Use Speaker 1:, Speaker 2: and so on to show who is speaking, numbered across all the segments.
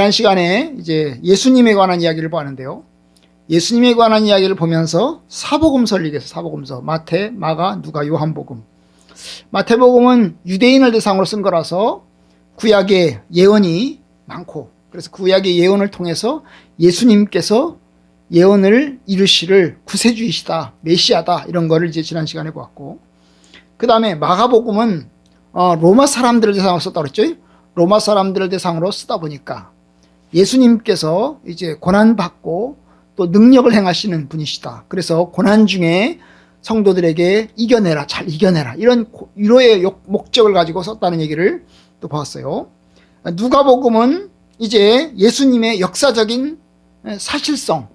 Speaker 1: 지난 시간에 이제 예수님에 관한 이야기를 보았는데요. 예수님에 관한 이야기를 보면서 사복음서를 얘기해서 사복음서 마태, 마가, 누가, 요한복음. 마태복음은 유대인을 대상으로 쓴 거라서 구약의 예언이 많고 그래서 구약의 예언을 통해서 예수님께서 예언을 이루시를 구세주이시다, 메시아다 이런 거를 이제 지난 시간에 보았고 그 다음에 마가복음은 어, 로마 사람들을 대상으로 썼다 그랬죠. 로마 사람들을 대상으로 쓰다 보니까 예수님께서 이제 고난 받고 또 능력을 행하시는 분이시다. 그래서 고난 중에 성도들에게 이겨내라, 잘 이겨내라 이런 고- 위로의 욕- 목적을 가지고 썼다는 얘기를 또 보았어요. 누가복음은 이제 예수님의 역사적인 사실성,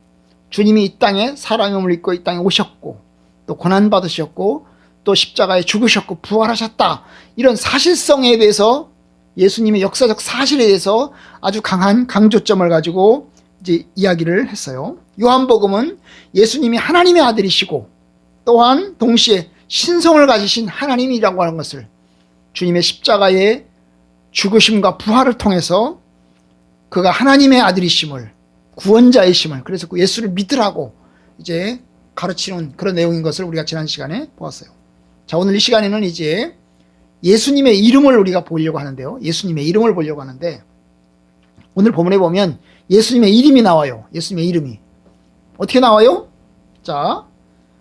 Speaker 1: 주님이 이 땅에 사람의 몸을 입고 이 땅에 오셨고 또 고난 받으셨고 또 십자가에 죽으셨고 부활하셨다 이런 사실성에 대해서 예수님의 역사적 사실에 대해서 아주 강한 강조점을 가지고 이제 이야기를 했어요. 요한복음은 예수님이 하나님의 아들이시고 또한 동시에 신성을 가지신 하나님이라고 하는 것을 주님의 십자가의 죽으심과 부활을 통해서 그가 하나님의 아들이심을 구원자이심을 그래서 그 예수를 믿으라고 이제 가르치는 그런 내용인 것을 우리가 지난 시간에 보았어요. 자, 오늘 이 시간에는 이제 예수님의 이름을 우리가 보려고 하는데요. 예수님의 이름을 보려고 하는데 오늘 본문에 보면 예수님의 이름이 나와요. 예수님의 이름이. 어떻게 나와요? 자,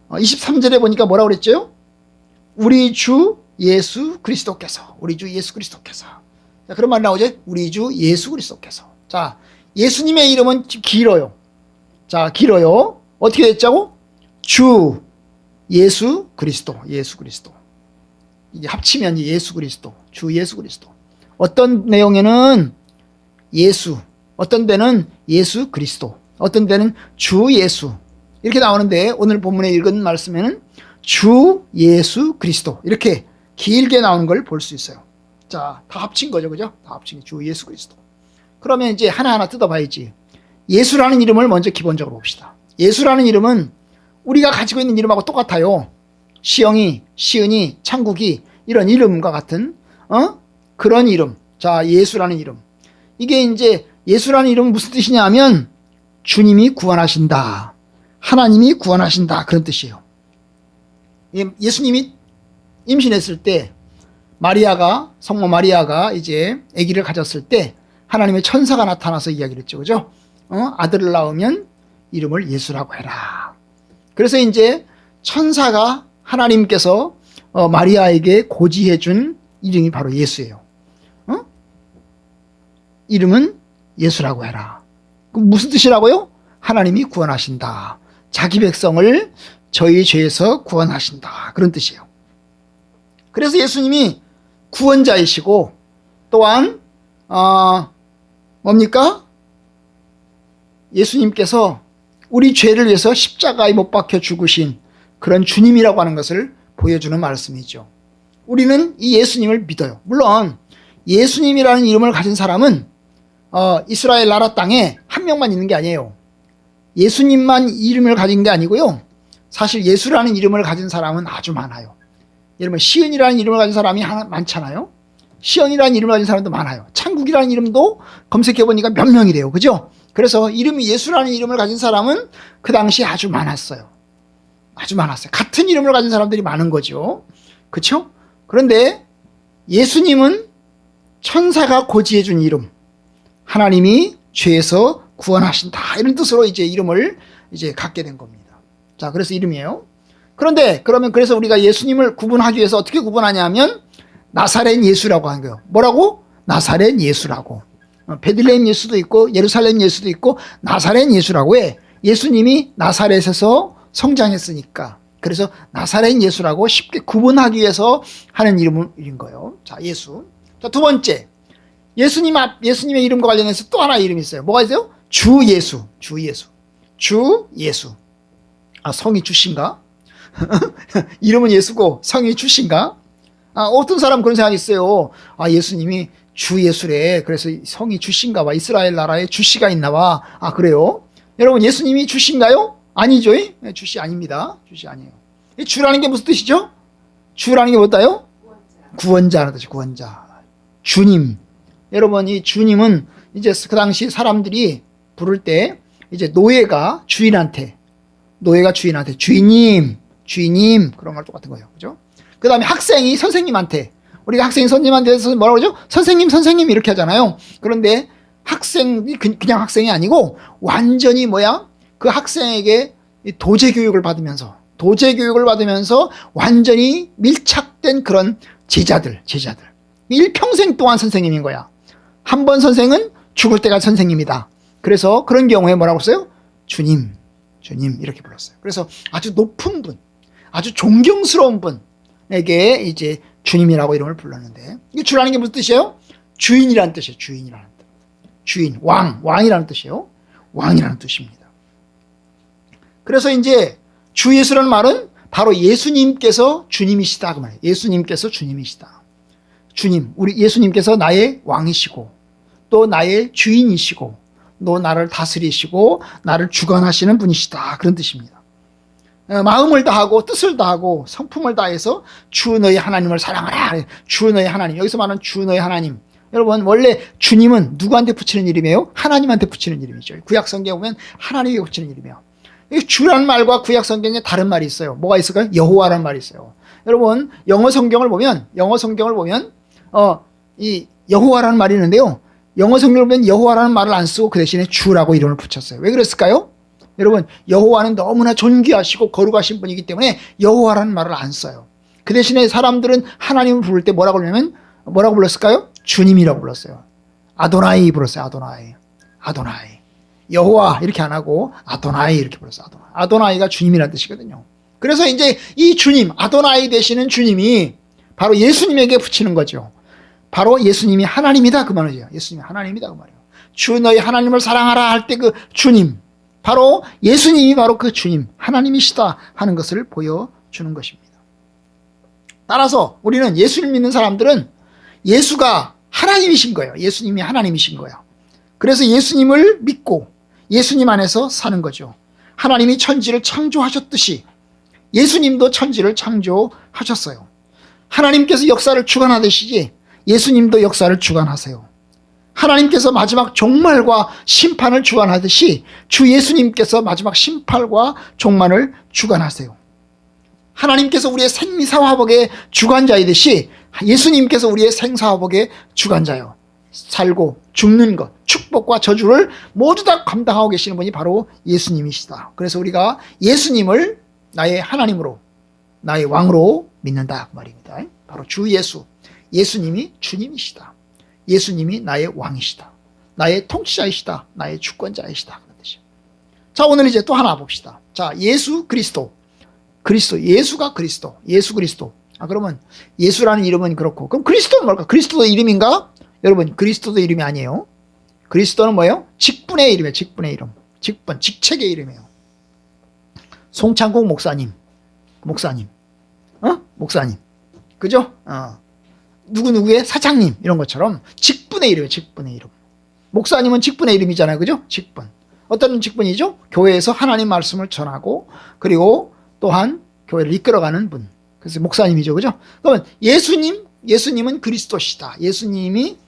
Speaker 1: 23절에 보니까 뭐라고 그랬죠? 우리 주 예수 그리스도께서. 우리 주 예수 그리스도께서. 자, 그런 말 나오죠? 우리 주 예수 그리스도께서. 자, 예수님의 이름은 길어요. 자, 길어요. 어떻게 됐자고? 주 예수 그리스도. 예수 그리스도. 이게 합치면 예수 그리스도. 주 예수 그리스도. 어떤 내용에는 예수, 어떤 데는 예수 그리스도, 어떤 데는 주 예수. 이렇게 나오는데 오늘 본문에 읽은 말씀에는 주 예수 그리스도. 이렇게 길게 나오는 걸 볼 수 있어요. 자, 다 합친 거죠. 그죠? 다 합친 게주 예수 그리스도. 그러면 이제 하나하나 뜯어봐야지. 예수라는 이름을 먼저 기본적으로 봅시다. 예수라는 이름은 우리가 가지고 있는 이름하고 똑같아요. 시영이, 시은이, 창국이 이런 이름과 같은 어? 그런 이름. 자, 예수라는 이름. 이게 이제 예수라는 이름은 무슨 뜻이냐 하면 주님이 구원하신다. 하나님이 구원하신다. 그런 뜻이에요. 예, 예수님이 임신했을 때 마리아가 성모 마리아가 이제 아기를 가졌을 때 하나님의 천사가 나타나서 이야기를 했죠. 그죠? 어? 아들을 낳으면 이름을 예수라고 해라. 그래서 이제 천사가 하나님께서 어, 마리아에게 고지해 준 이름이 바로 예수예요. 어? 이름은 예수라고 해라. 그럼 무슨 뜻이라고요? 하나님이 구원하신다. 자기 백성을 저희 죄에서 구원하신다. 그런 뜻이에요. 그래서 예수님이 구원자이시고 또한 어, 뭡니까? 예수님께서 우리 죄를 위해서 십자가에 못 박혀 죽으신 그런 주님이라고 하는 것을 보여주는 말씀이죠. 우리는 이 예수님을 믿어요. 물론 예수님이라는 이름을 가진 사람은 어, 이스라엘 나라 땅에 한 명만 있는 게 아니에요. 예수님만 이름을 가진 게 아니고요. 사실 예수라는 이름을 가진 사람은 아주 많아요. 예를 들면 시은이라는 이름을 가진 사람이 하나, 많잖아요. 시연이라는 이름을 가진 사람도 많아요. 창국이라는 이름도 검색해 보니까 몇 명이래요. 그죠? 그래서 이름이 예수라는 이름을 가진 사람은 그 당시에 아주 많았어요. 아주 많았어요. 같은 이름을 가진 사람들이 많은 거죠. 그렇죠? 그런데 예수님은 천사가 고지해 준 이름. 하나님이 죄에서 구원하신다. 이런 뜻으로 이제 이름을 이제 갖게 된 겁니다. 자, 그래서 이름이에요. 그런데 그러면 그래서 우리가 예수님을 구분하기 위해서 어떻게 구분하냐면 나사렛 예수라고 하는 거예요. 뭐라고? 나사렛 예수라고. 어, 베들레헴 예수도 있고 예루살렘 예수도 있고 나사렛 예수라고 해. 예수님이 나사렛에서 성장했으니까. 그래서 나사렛 예수라고 쉽게 구분하기 위해서 하는 이름인 거예요. 자, 예수. 자, 두 번째. 예수님 앞, 예수님의 이름과 관련해서 또 하나 이름이 있어요. 뭐가 있어요? 주 예수. 주 예수. 주 예수. 아, 성이 주신가? 이름은 예수고 성이 주신가? 아, 어떤 사람 그런 생각이 있어요. 아, 예수님이 주 예수래. 그래서 성이 주신가 봐. 이스라엘 나라에 주씨가 있나 봐. 아, 그래요? 여러분, 예수님이 주신가요? 아니죠. 네, 주씨 아닙니다. 주씨 아니에요. 이 주라는 게 무슨 뜻이죠? 주라는 게 뭐다요? 구원자라는 뜻이 구원자. 주님. 여러분, 이 주님은 이제 그 당시 사람들이 부를 때 이제 노예가 주인한테 노예가 주인한테 주인님 주인님 그런 걸 똑같은 거예요. 그죠? 그 다음에 학생이 선생님한테 우리가 학생이 선생님한테 뭐라고 그러죠? 선생님 선생님 이렇게 하잖아요. 그런데 학생이 그- 그냥 학생이 아니고 완전히 뭐야? 그 학생에게 이 도제 교육을 받으면서 도제 교육을 받으면서 완전히 밀착된 그런 제자들, 제자들. 일평생 동안 선생님인 거야. 한 번 선생은 죽을 때가 선생님이다. 그래서 그런 경우에 뭐라고 써요? 주님, 주님 이렇게 불렀어요. 그래서 아주 높은 분, 아주 존경스러운 분에게 이제 주님이라고 이름을 불렀는데 이 주라는 게 무슨 뜻이에요? 주인이라는 뜻이에요. 주인이라는 뜻. 주인, 왕, 왕이라는 뜻이에요. 왕이라는 뜻입니다. 그래서 이제 주 예수라는 말은 바로 예수님께서 주님이시다 그 말이에요. 예수님께서 주님이시다. 주님, 우리 예수님께서 나의 왕이시고 또 나의 주인이시고 또 나를 다스리시고 나를 주관하시는 분이시다 그런 뜻입니다. 어, 마음을 다하고 뜻을 다하고 성품을 다해서 주 너의 하나님을 사랑하라. 주 너의 하나님. 여기서 말하는 주 너의 하나님. 여러분 원래 주님은 누구한테 붙이는 이름이에요? 하나님한테 붙이는 이름이죠. 구약 성경에 보면 하나님에게 붙이는 이름이에요. 이 주라는 말과 구약 성경에 다른 말이 있어요. 뭐가 있을까요? 여호와라는 말이 있어요. 여러분 영어 성경을 보면 영어 성경을 보면 어 이 여호와라는 말이 있는데요. 영어 성경을 보면 여호와라는 말을 안 쓰고 그 대신에 주라고 이름을 붙였어요. 왜 그랬을까요? 여러분 여호와는 너무나 존귀하시고 거룩하신 분이기 때문에 여호와라는 말을 안 써요. 그 대신에 사람들은 하나님을 부를 때 뭐라고 그러냐면 뭐라고 불렀을까요? 주님이라고 불렀어요. 아도나이 불렀어요. 아도나이. 아도나이. 여호와 이렇게 안 하고 아도나이 이렇게 불렀어요. 아도나이. 아도나이가 주님이라는 뜻이거든요. 그래서 이제 이 주님, 아도나이 되시는 주님이 바로 예수님에게 붙이는 거죠. 바로 예수님이 하나님이다 그 말이에요. 예수님이 하나님이다 그 말이에요. 주 너희 하나님을 사랑하라 할 때 그 주님, 바로 예수님이 바로 그 주님, 하나님이시다 하는 것을 보여주는 것입니다. 따라서 우리는 예수를 믿는 사람들은 예수가 하나님이신 거예요. 예수님이 하나님이신 거예요. 그래서 예수님을 믿고 예수님 안에서 사는 거죠. 하나님이 천지를 창조하셨듯이 예수님도 천지를 창조하셨어요. 하나님께서 역사를 주관하듯이 예수님도 역사를 주관하세요. 하나님께서 마지막 종말과 심판을 주관하듯이 주 예수님께서 마지막 심판과 종말을 주관하세요. 하나님께서 우리의 생사화복의 주관자이듯이 예수님께서 우리의 생사화복의 주관자요. 살고 죽는 것, 축복과 저주를 모두 다 감당하고 계시는 분이 바로 예수님이시다. 그래서 우리가 예수님을 나의 하나님으로, 나의 왕으로 믿는다. 그 말입니다. 바로 주 예수. 예수님이 주님이시다. 예수님이 나의 왕이시다. 나의 통치자이시다. 나의 주권자이시다. 그런 뜻이에요. 자, 오늘 이제 또 하나 봅시다. 자, 예수 그리스도. 그리스도. 예수가 그리스도. 예수 그리스도. 아, 그러면 예수라는 이름은 그렇고. 그럼 그리스도는 뭘까? 그리스도도 이름인가? 여러분, 그리스도도 이름이 아니에요. 그리스도는 뭐예요? 직분의 이름이에요. 직분의 이름. 직분, 직책의 이름이에요. 송창국 목사님. 목사님. 어? 목사님. 그죠? 어. 누구 누구의 사장님. 이런 것처럼 직분의 이름이에요. 직분의 이름. 목사님은 직분의 이름이잖아요. 그죠? 직분. 어떤 직분이죠? 교회에서 하나님 말씀을 전하고 그리고 또한 교회를 이끌어가는 분. 그래서 목사님이죠. 그죠? 그러면 예수님, 예수님은 그리스도시다. 예수님이,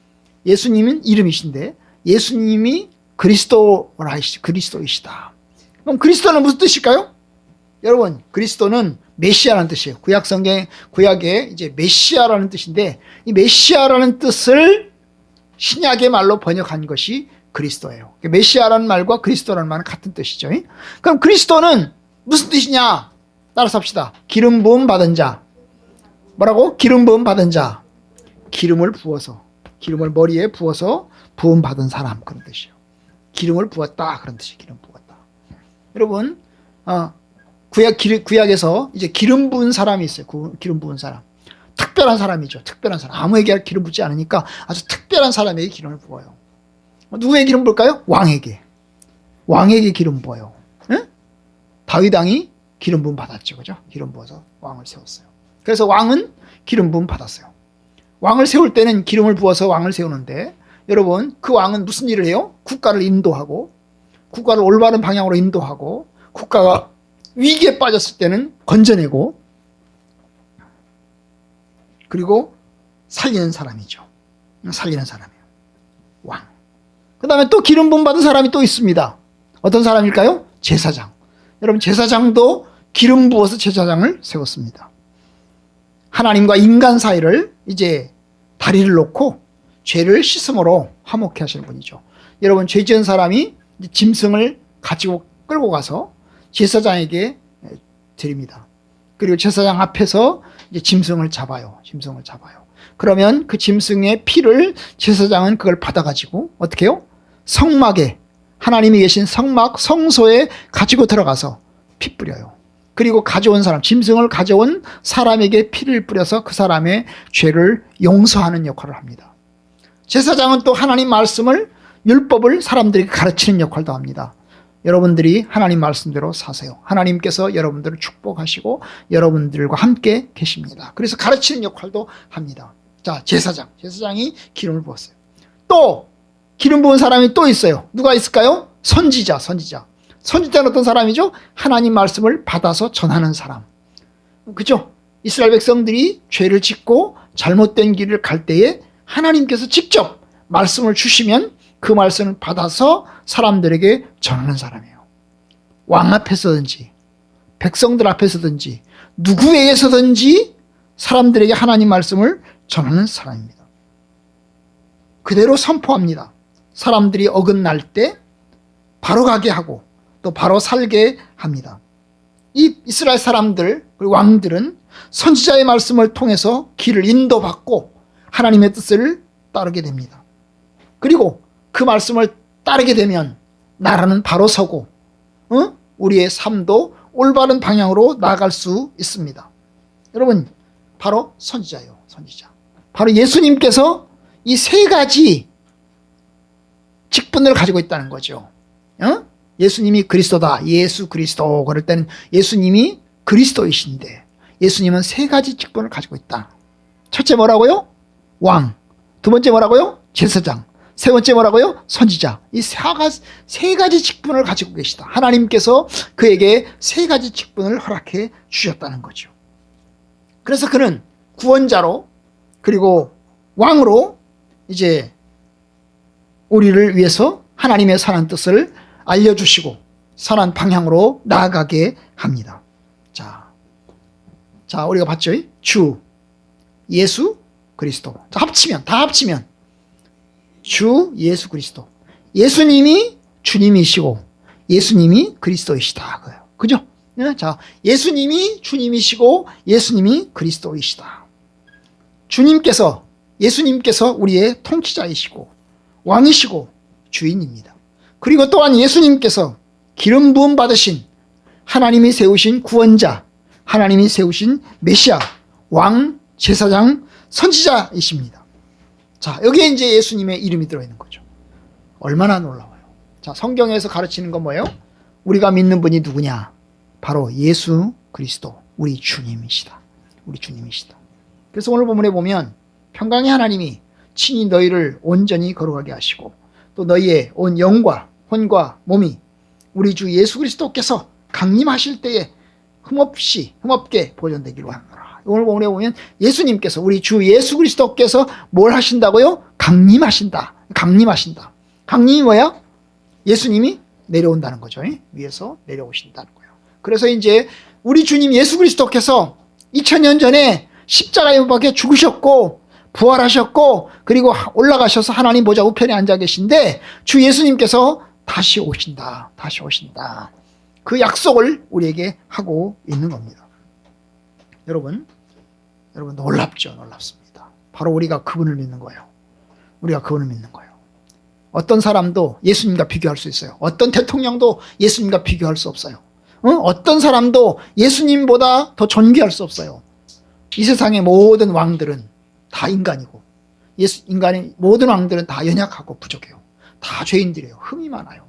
Speaker 1: 예수님은 이름이신데 예수님이 그리스도라, 그리스도이시다. 그럼 그리스도는 무슨 뜻일까요? 여러분, 그리스도는 메시아라는 뜻이에요. 구약 성경, 구약에 이제 메시아라는 뜻인데, 이 메시아라는 뜻을 신약의 말로 번역한 것이 그리스도예요. 메시아라는 말과 그리스도라는 말은 같은 뜻이죠. 그럼 그리스도는 무슨 뜻이냐? 따라서 합시다. 기름 부음 받은 자. 뭐라고? 기름 부음 받은 자. 기름을 부어서, 기름을 머리에 부어서 부음 받은 사람. 그런 뜻이에요. 기름을 부었다. 그런 뜻이에요. 기름 부었다. 여러분, 어, 구약, 구약에서 이제 기름 부은 사람이 있어요. 기름 부은 사람. 특별한 사람이죠. 특별한 사람. 아무에게 기름 붓지 않으니까 아주 특별한 사람에게 기름을 부어요. 누구에게 기름 부을까요? 왕에게. 왕에게 기름 부어요. 응? 다윗 왕이 기름 부음 받았죠. 그죠? 기름 부어서 왕을 세웠어요. 그래서 왕은 기름 부음 받았어요. 왕을 세울 때는 기름을 부어서 왕을 세우는데 여러분 그 왕은 무슨 일을 해요? 국가를 인도하고 국가를 올바른 방향으로 인도하고 국가가 위기에 빠졌을 때는 건져내고 그리고 살리는 사람이죠. 살리는 사람이에요. 왕. 그 다음에 또 기름 부음 받은 사람이 또 있습니다. 어떤 사람일까요? 제사장. 여러분, 제사장도 기름 부어서 제사장을 세웠습니다. 하나님과 인간 사이를 이제 다리를 놓고 죄를 씻음으로 화목해 하시는 분이죠. 여러분, 죄 지은 사람이 짐승을 가지고 끌고 가서 제사장에게 드립니다. 그리고 제사장 앞에서 이제 짐승을 잡아요. 짐승을 잡아요. 그러면 그 짐승의 피를 제사장은 그걸 받아가지고 어떻게 해요? 성막에 하나님이 계신 성막 성소에 가지고 들어가서 피 뿌려요. 그리고 가져온 사람 짐승을 가져온 사람에게 피를 뿌려서 그 사람의 죄를 용서하는 역할을 합니다. 제사장은 또 하나님 말씀을 율법을 사람들에게 가르치는 역할도 합니다. 여러분들이 하나님 말씀대로 사세요. 하나님께서 여러분들을 축복하시고 여러분들과 함께 계십니다. 그래서 가르치는 역할도 합니다. 자, 제사장. 제사장이 기름을 부었어요. 또 기름 부은 사람이 또 있어요. 누가 있을까요? 선지자, 선지자. 선지자는 어떤 사람이죠? 하나님 말씀을 받아서 전하는 사람. 그죠? 이스라엘 백성들이 죄를 짓고 잘못된 길을 갈 때에 하나님께서 직접 말씀을 주시면 그 말씀을 받아서 사람들에게 전하는 사람이에요. 왕 앞에서든지 백성들 앞에서든지 누구에게서든지 사람들에게 하나님 말씀을 전하는 사람입니다. 그대로 선포합니다. 사람들이 어긋날 때 바로 가게 하고 또 바로 살게 합니다. 이 이스라엘 사람들, 그리고 왕들은 선지자의 말씀을 통해서 길을 인도받고 하나님의 뜻을 따르게 됩니다. 그리고 그 말씀을 따르게 되면 나라는 바로 서고 어? 우리의 삶도 올바른 방향으로 나아갈 수 있습니다. 여러분 바로 선지자예요. 선지자. 바로 예수님께서 이 세 가지 직분을 가지고 있다는 거죠. 어? 예수님이 그리스도다. 예수 그리스도. 그럴 때는 예수님이 그리스도이신데 예수님은 세 가지 직분을 가지고 있다. 첫째 뭐라고요? 왕. 두 번째 뭐라고요? 제사장. 세 번째 뭐라고요? 선지자. 이 세 가지, 세 가지 직분을 가지고 계시다. 하나님께서 그에게 세 가지 직분을 허락해 주셨다는 거죠. 그래서 그는 구원자로 그리고 왕으로 이제 우리를 위해서 하나님의 선한 뜻을 알려주시고 선한 방향으로 나아가게 합니다. 자, 자 우리가 봤죠? 주, 예수, 그리스도. 자, 합치면 다 합치면 주 예수 그리스도. 예수님이 주님이시고 예수님이 그리스도이시다. 그죠? 네? 자, 예수님이 주님이시고 예수님이 그리스도이시다. 주님께서 예수님께서 우리의 통치자이시고 왕이시고 주인입니다. 그리고 또한 예수님께서 기름 부음 받으신 하나님이 세우신 구원자, 하나님이 세우신 메시아, 왕, 제사장, 선지자이십니다. 자, 여기에 이제 예수님의 이름이 들어있는 거죠. 얼마나 놀라워요. 자, 성경에서 가르치는 건 뭐예요? 우리가 믿는 분이 누구냐? 바로 예수 그리스도, 우리 주님이시다. 우리 주님이시다. 그래서 오늘 본문에 보면 평강의 하나님이 친히 너희를 온전히 거룩하게 하시고 또 너희의 온 영과 혼과 몸이 우리 주 예수 그리스도께서 강림하실 때에 흠없이 흠없게 보존되기로 하노라. 오늘 본문에 보면 예수님께서 우리 주 예수 그리스도께서 뭘 하신다고요? 강림하신다. 강림하신다. 강림이 뭐야? 예수님이 내려온다는 거죠. 위에서 내려오신다는 거예요. 그래서 이제 우리 주님 예수 그리스도께서 2000년 전에 십자가에 못 박혀 죽으셨고 부활하셨고 그리고 올라가셔서 하나님 보좌 우편에 앉아 계신데 주 예수님께서 다시 오신다. 다시 오신다. 그 약속을 우리에게 하고 있는 겁니다. 여러분, 여러분 놀랍죠? 놀랍습니다. 바로 우리가 그분을 믿는 거예요. 우리가 그분을 믿는 거예요. 어떤 사람도 예수님과 비교할 수 있어요. 어떤 대통령도 예수님과 비교할 수 없어요. 어? 떤 사람도 예수님보다 더 존귀할 수 없어요. 이 세상의 모든 왕들은 다 인간이고 예수 인간의 모든 왕들은 다 연약하고 부족해요. 다 죄인들이에요. 흠이 많아요.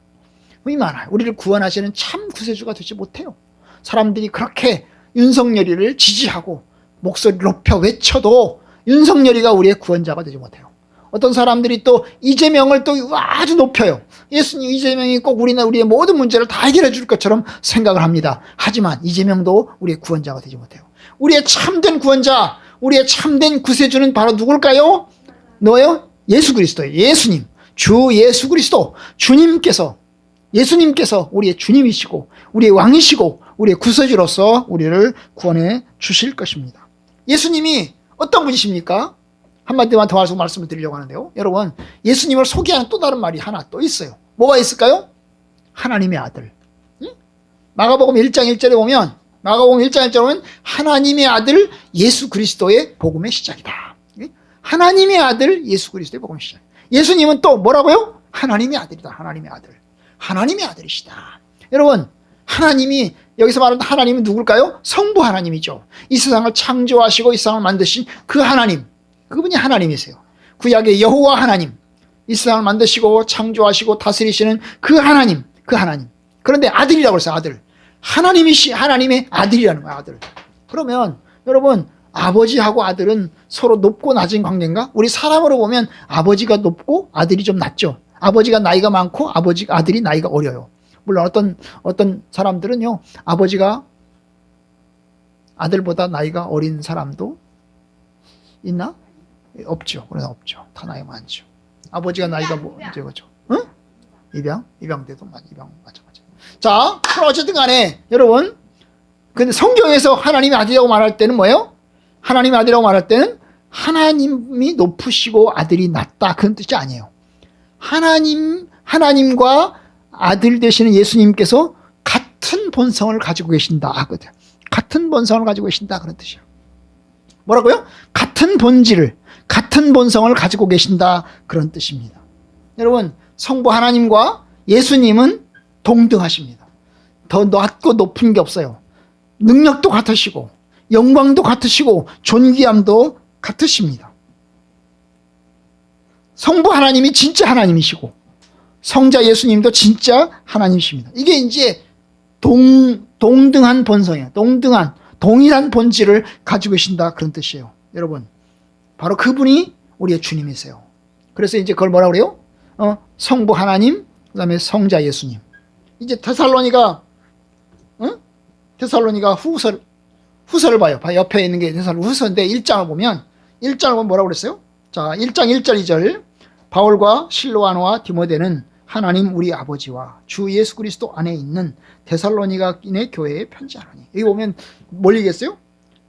Speaker 1: 흠이 많아요. 우리를 구원하시는 참 구세주가 되지 못해요. 사람들이 그렇게 윤석열이를 지지하고 목소리 높여 외쳐도 윤석열이가 우리의 구원자가 되지 못해요. 어떤 사람들이 또 이재명을 또 아주 높여요. 예수님 이재명이 꼭 우리나 우리의 모든 문제를 다 해결해 줄 것처럼 생각을 합니다. 하지만 이재명도 우리의 구원자가 되지 못해요. 우리의 참된 구원자, 우리의 참된 구세주는 바로 누굴까요? 너요? 예수 그리스도예요. 예수님. 주 예수 그리스도 주님께서 예수님께서 우리의 주님이시고 우리의 왕이시고 우리의 구세주로서 우리를 구원해 주실 것입니다. 예수님이 어떤 분이십니까? 한마디만 더 말씀을 드리려고 하는데요. 여러분, 예수님을 소개하는 또 다른 말이 하나 또 있어요. 뭐가 있을까요? 하나님의 아들. 응? 마가복음 1장 1절에 보면 마가복음 1장 1절에 보면 하나님의 아들 예수 그리스도의 복음의 시작이다. 응? 하나님의 아들 예수 그리스도의 복음의 시작. 예수님은 또 뭐라고요? 하나님의 아들이다. 하나님의 아들. 하나님의 아들이시다. 여러분, 하나님이 여기서 말하는 하나님은 누굴까요? 성부 하나님이죠. 이 세상을 창조하시고 이 세상을 만드신 그 하나님. 그분이 하나님이세요. 구약의 여호와 하나님. 이 세상을 만드시고 창조하시고 다스리시는 그 하나님. 그 하나님. 그런데 아들이라고 그랬어요. 아들. 하나님이시 하나님의 아들이라는 거야, 아들. 그러면 여러분 아버지하고 아들은 서로 높고 낮은 관계인가? 우리 사람으로 보면 아버지가 높고 아들이 좀 낮죠. 아버지가 나이가 많고 아버지 아들이 나이가 어려요. 물론 어떤 어떤 사람들은요 아버지가 아들보다 나이가 어린 사람도 있나? 없죠. 그래서 없죠. 다 나이 많죠. 아버지가 나이가 뭐 이제 그죠? 응? 입양 입양돼도 많 입양 마찬가지. 자, 어쨌든 간에 여러분 근데 성경에서 하나님의 아들이라고 말할 때는 뭐예요? 하나님의 아들이라고 말할 때는 하나님이 높으시고 아들이 낮다 그런 뜻이 아니에요. 하나님 하나님과 아들 되시는 예수님께서 같은 본성을 가지고 계신다 하거든. 같은 본성을 가지고 계신다 그런 뜻이에요. 뭐라고요? 같은 본질을 같은 본성을 가지고 계신다 그런 뜻입니다. 여러분 성부 하나님과 예수님은 동등하십니다. 더 낮고 높은 게 없어요. 능력도 같으시고 영광도 같으시고 존귀함도 같으십니다. 성부 하나님이 진짜 하나님이시고 성자 예수님도 진짜 하나님이십니다. 이게 이제 동 동등한 본성이에요. 동등한 동일한 본질을 가지고 계신다 그런 뜻이에요. 여러분 바로 그분이 우리의 주님이세요. 그래서 이제 그걸 뭐라 그래요? 어, 성부 하나님 그 다음에 성자 예수님. 이제 테살로니가 어? 테살로니가 후서 후서를 봐요. 봐 옆에 있는 게 테살로 후서인데 1장을 보면 1장을 보면 뭐라고 그랬어요? 자, 1장 1절 2절 바울과 실로아노와 디모데는 하나님 우리 아버지와 주 예수 그리스도 안에 있는 데살로니가인의 교회에 편지하노니. 여기 보면 뭘 얘기했어요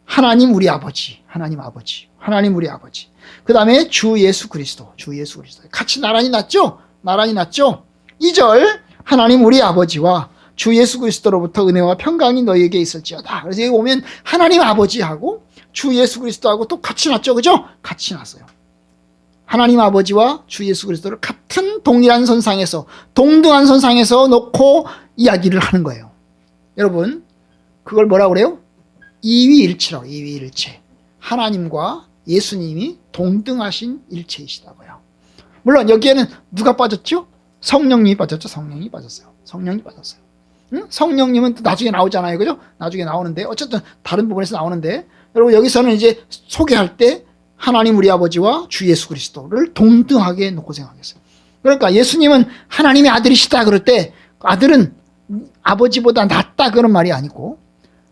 Speaker 1: 하나님 우리 아버지, 하나님 아버지, 하나님 우리 아버지. 그 다음에 주 예수 그리스도, 주 예수 그리스도. 같이 나란히 났죠? 나란히 났죠? 2절 하나님 우리 아버지와 주 예수 그리스도로부터 은혜와 평강이 너희에게 있을지어다. 그래서 여기 보면 하나님 아버지하고 주 예수 그리스도하고 또 같이 났죠, 그죠? 같이 났어요. 하나님 아버지와 주 예수 그리스도를 같은 동일한 선상에서 동등한 선상에서 놓고 이야기를 하는 거예요. 여러분, 그걸 뭐라 그래요? 이위일체라고 이위일체. 하나님과 예수님이 동등하신 일체이시다고요. 물론 여기에는 누가 빠졌죠? 성령님이 빠졌죠. 성령이 빠졌어요. 성령이 빠졌어요. 응? 성령님은 또 나중에 나오잖아요. 그죠? 나중에 나오는데 어쨌든 다른 부분에서 나오는데 여러분 여기서는 이제 소개할 때 하나님 우리 아버지와 주 예수 그리스도를 동등하게 놓고 생각했어요. 그러니까 예수님은 하나님의 아들이시다 그럴 때 아들은 아버지보다 낫다 그런 말이 아니고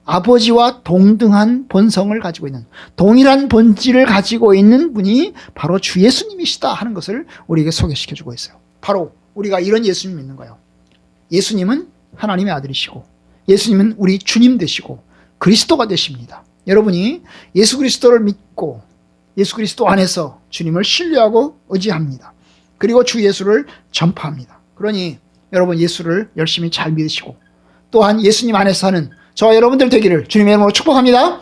Speaker 1: 아버지와 동등한 본성을 가지고 있는 동일한 본질을 가지고 있는 분이 바로 주 예수님이시다 하는 것을 우리에게 소개시켜 주고 있어요. 바로 우리가 이런 예수님 믿는 거예요. 예수님은 하나님의 아들이시고 예수님은 우리 주님 되시고 그리스도가 되십니다. 여러분이 예수 그리스도를 믿고 예수 그리스도 안에서 주님을 신뢰하고 의지합니다. 그리고 주 예수를 전파합니다. 그러니 여러분 예수를 열심히 잘 믿으시고 또한 예수님 안에서 사는 저 여러분들 되기를 주님의 이름으로 축복합니다.